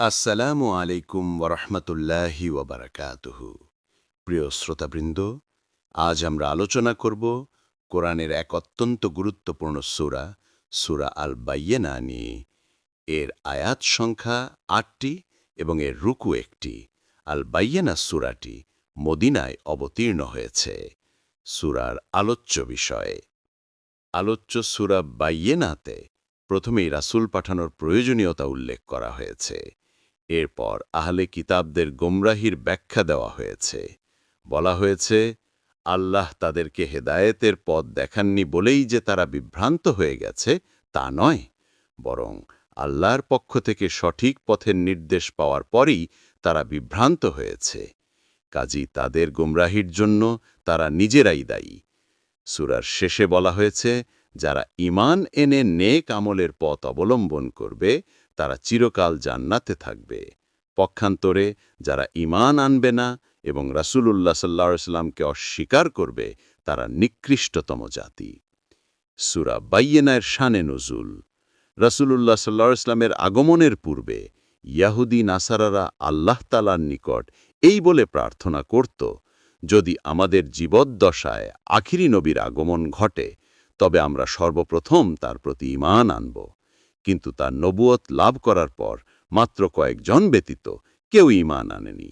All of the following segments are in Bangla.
আসসালামু আলাইকুম ওরহমতুল্লাহি ওবরাকাতুহু প্রিয় শ্রোতাবৃন্দ, আজ আমরা আলোচনা করব কোরআনের এক অত্যন্ত গুরুত্বপূর্ণ সুরা সুরা আল বাইয়েনা নিয়ে এর আয়াত সংখ্যা আটটি এবং এর রুকু একটি। আল বাইয়েনা সূরাটি মদিনায় অবতীর্ণ হয়েছে। সুরার আলোচ্য বিষয়ে, আলোচ্য সূরা বাইয়েনাতে প্রথমেই রাসূল পাঠানোর প্রয়োজনীয়তা উল্লেখ করা হয়েছে। এরপর আহলে কিতাবদের গোমরাহির ব্যাখ্যা দেওয়া হয়েছে। বলা হয়েছে, আল্লাহ তাদেরকে হেদায়েতের পথ দেখাননি বলেই যে তারা বিভ্রান্ত হয়ে গেছে, তা নয়। বরং আল্লাহর পক্ষ থেকে সঠিক পথের নির্দেশ পাওয়ার পরই তারা বিভ্রান্ত হয়েছে। কাজী তাদের গুমরাহির জন্য তারা নিজেরাই দায়ী। সুরার শেষে বলা হয়েছে, যারা ইমান এনে নেক আমলের পথ অবলম্বন করবে তারা চিরকাল জান্নাতে থাকবে। পক্ষান্তরে যারা ইমান আনবে না এবং রাসূলুল্লাহ সাল্লাহ সাল্লামকে অস্বীকার করবে, তারা নিকৃষ্টতম জাতি। সুরা বাইয়েনায়ের শানে নজুল। রাসূলুল্লাহ সাল্লাহ ইসলামের আগমনের পূর্বে ইয়াহুদি নাসারারা আল্লাহ তালার নিকট এই বলে প্রার্থনা করত, যদি আমাদের জীবদ্দশায় আখিরি নবীর আগমন ঘটে, তবে আমরা সর্বপ্রথম তার প্রতি ইমান আনব। কিন্তু তার নবুয়ত লাভ করার পর মাত্র কয়েকজন ব্যতীত কেউ ইমান আনেনি।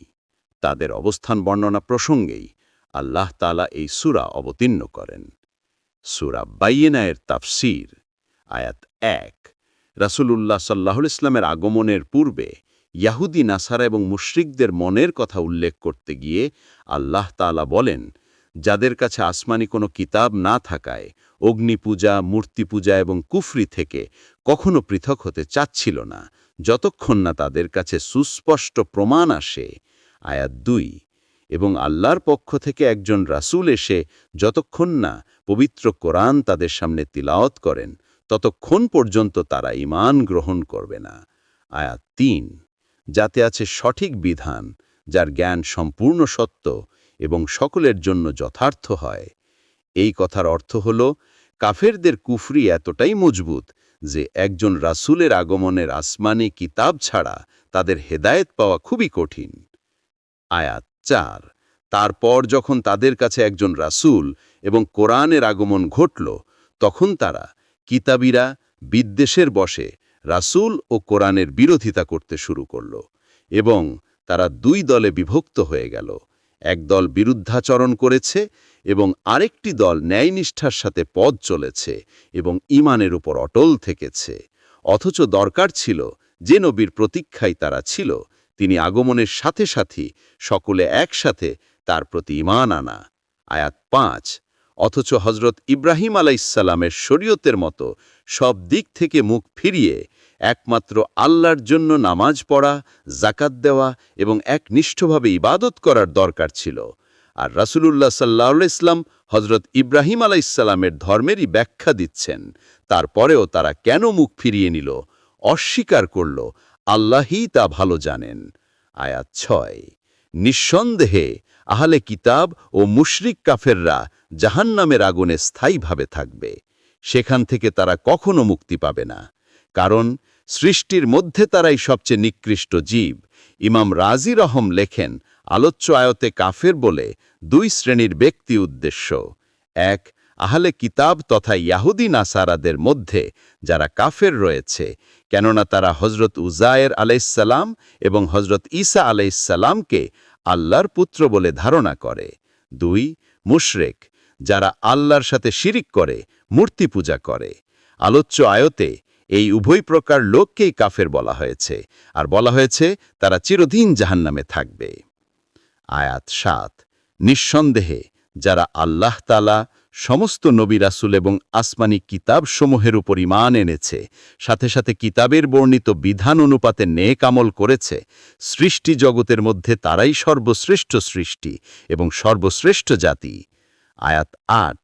তাদের অবস্থান বর্ণনা প্রসঙ্গেই আল্লাহ তালা এই সুরা অবতীর্ণ করেন। সুরা বাইয়েনায়ের তাফসির, আয়াত এক। রাসূলুল্লাহ সাল্লাহুল ইসলামের আগমনের পূর্বে ইয়াহুদি, নাসারা এবং মুশরিকদের মনের কথা উল্লেখ করতে গিয়ে আল্লাহ তালা বলেন যাদের কাছে আসমানি কোনো কিতাব না থাকায়, অগ্নিপূজা মূর্তি পূজা এবং কুফরি থেকে কখনো পৃথক হতে চাচ্ছিল না। যতক্ষণ না তাদের কাছে সুস্পষ্ট প্রমাণ আসে, আয়াত দুই, এবং আল্লাহর পক্ষ থেকে একজন রাসূল এসে যতক্ষণ না পবিত্র কোরআন তাদের সামনে তিলাওয়াত করেন, ততক্ষণ পর্যন্ত তারা ইমান গ্রহণ করবে না। আয়াত তিন, যাতে আছে সঠিক বিধান, যার জ্ঞান সম্পূর্ণ সত্য এবং সকলের জন্য যথার্থ হয়। এই কথার অর্থ হল, কাফেরদের কুফরি এতটাই মজবুত যে একজন রাসূলের আগমনের আসমানি কিতাব ছাড়া তাদের হেদায়েত পাওয়া খুবই কঠিন। আয়াত চার, তারপর যখন তাদের কাছে একজন রাসূল এবং কোরআনের আগমন ঘটল, তখন তারা কিতাবীরা বিদ্বেষের বসে রাসূল ও কোরআনের বিরোধিতা করতে শুরু করল এবং তারা দুই দলে বিভক্ত হয়ে গেল। এক দল বিরুদ্ধাচরণ করেছে এবং আরেকটি দল ন্যায়নিষ্ঠার সাথে পথ চলেছে এবং ইমানের উপর অটল থেকেছে। অথচ দরকার ছিল যে নবীর প্রতীক্ষায় তারা ছিল, তিনি আগমনের সাথে সাথে সকলে একসাথে তার প্রতি ইমান আনা। আয়াত পাঁচ, অথচ হজরত ইব্রাহিম আলাইসাল্লামের শরীয়তের মতো সব দিক থেকে মুখ ফিরিয়ে একমাত্র আল্লাহর জন্য নামাজ পড়া জাকাত দেওয়া এবং একনিষ্ঠভাবে ইবাদত করার দরকার ছিল। আর রাসূলুল্লাহ সাল্লাহ ইসলাম হজরত ইব্রাহিম আলাইসাল্লামের ধর্মেরই ব্যাখ্যা দিচ্ছেন। তারপরেও তারা কেন মুখ ফিরিয়ে নিল? অস্বীকার করল, আল্লাহই তা ভালো জানেন। আয়াত ছয়, নিঃসন্দেহে আহলে কিতাব ও মুশরিক কাফেররা জাহান্নামের আগুনে স্থায়ীভাবে থাকবে। সেখান থেকে তারা কখনো মুক্তি পাবে না। কারণ সৃষ্টির মধ্যে তারাই সবচেয়ে নিকৃষ্ট জীব। ইমাম রাজি রহম লেখেন, আলোচ্য আয়তে কাফের বলে দুই শ্রেণির ব্যক্তি উদ্দেশ্য। এক, আহলে কিতাব তথা ইয়াহুদি নাসারাদের মধ্যে যারা কাফের রয়েছে, কেননা তারা হজরত উজায়ের আলাইসাল্লাম এবং হজরত ঈসা আলাইসাল্লামকে আল্লাহর পুত্র বলে ধারণা করে। দুই, মুশরেক, যারা আল্লাহর সাথে শিরিক করে, মূর্তি পূজা করে। আলোচ্য আয়তে এই উভয় প্রকার লোককেই কাফের বলা হয়েছে, আর বলা হয়েছে তারা চিরদিন জাহান্নামে থাকবে। আয়াত সাত, নিঃসন্দেহে যারা আল্লাহ তালা সমস্ত নবী রাসুল এবং আসমানি কিতাবসমূহের উপর ইমান এনেছে, সাথে সাথে কিতাবের বর্ণিত বিধান অনুপাতে নেক আমল করেছে, সৃষ্টি জগতের মধ্যে তারাই সর্বশ্রেষ্ঠ সৃষ্টি এবং সর্বশ্রেষ্ঠ জাতি। আয়াত আট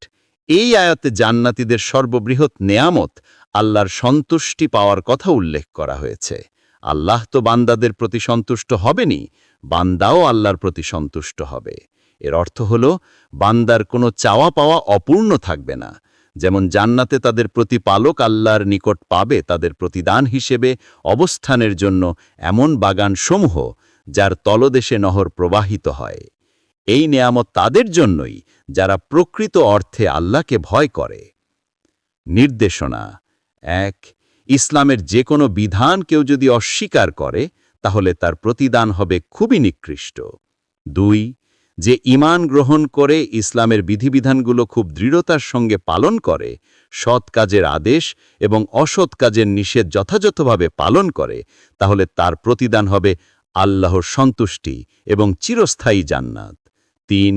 এই আয়াতে জান্নাতিদের সর্ববৃহৎ নেয়ামত আল্লাহর সন্তুষ্টি পাওয়ার কথা উল্লেখ করা হয়েছে। আল্লাহ তো বান্দাদের প্রতি সন্তুষ্ট হবেনি বান্দাও আল্লাহর প্রতি সন্তুষ্ট হবে। এর অর্থ হল, বান্দার কোনো চাওয়া পাওয়া অপূর্ণ থাকবে না। যেমন জান্নাতে তাদের প্রতিপালক আল্লাহর নিকট পাবে তাদের প্রতিদান হিসেবে অবস্থানের জন্য এমন বাগানসমূহ, যার তলদেশে নহর প্রবাহিত হয়। এই নেয়ামত তাদের জন্যই যারা প্রকৃত অর্থে আল্লাহকে ভয় করে। নির্দেশনা। এক, ইসলামের যে কোনো বিধান কেউ যদি অস্বীকার করে, তাহলে তার প্রতিদান হবে খুবই নিকৃষ্ট। দুই, যে ঈমান গ্রহণ করে ইসলামের বিধিবিধানগুলো খুব দৃঢ়তার সঙ্গে পালন করে, সৎ কাজের আদেশ এবং অসৎ কাজের নিষেধ যথাযথভাবে পালন করে, তাহলে তার প্রতিদান হবে আল্লাহর সন্তুষ্টি এবং চিরস্থায়ী জান্নাত। তিন,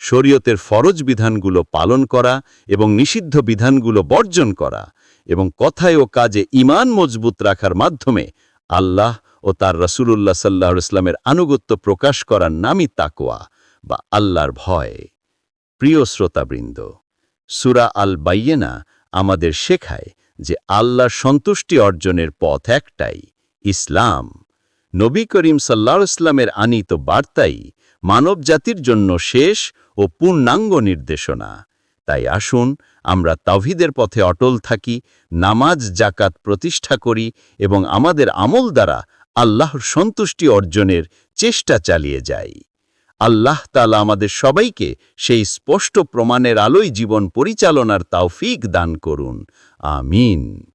শরীয়তের ফরজ বিধানগুলো পালন করা এবং নিষিদ্ধ বিধানগুলো বর্জন করা এবং কথায় ও কাজে ঈমান মজবুত রাখার মাধ্যমে আল্লাহ ও তার রসুলুল্লাহ সাল্লাহ ইসলামের আনুগত্য প্রকাশ করার নামই তাকোয়া বা আল্লাহর ভয়। প্রিয় শ্রোতাবৃন্দ, সুরা আল বাইয়েনা আমাদের শেখায় যে আল্লাহর সন্তুষ্টি অর্জনের পথ একটাই, ইসলাম। নবী করিম সাল্লাহ ইসলামের আনিত বার্তাই মানব জাতির জন্য শেষ ও পূর্ণাঙ্গ নির্দেশনা। তাই আসুন, আমরা তাওহিদের পথে অটল থাকি, নামাজ জাকাত প্রতিষ্ঠা করি এবং আমাদের আমল দ্বারা আল্লাহর সন্তুষ্টি অর্জনের চেষ্টা চালিয়ে যাই। আল্লাহ তালা আমাদের সবাইকে সেই স্পষ্ট প্রমাণের আলোয় জীবন পরিচালনার তাওফিক দান করুন। আমিন।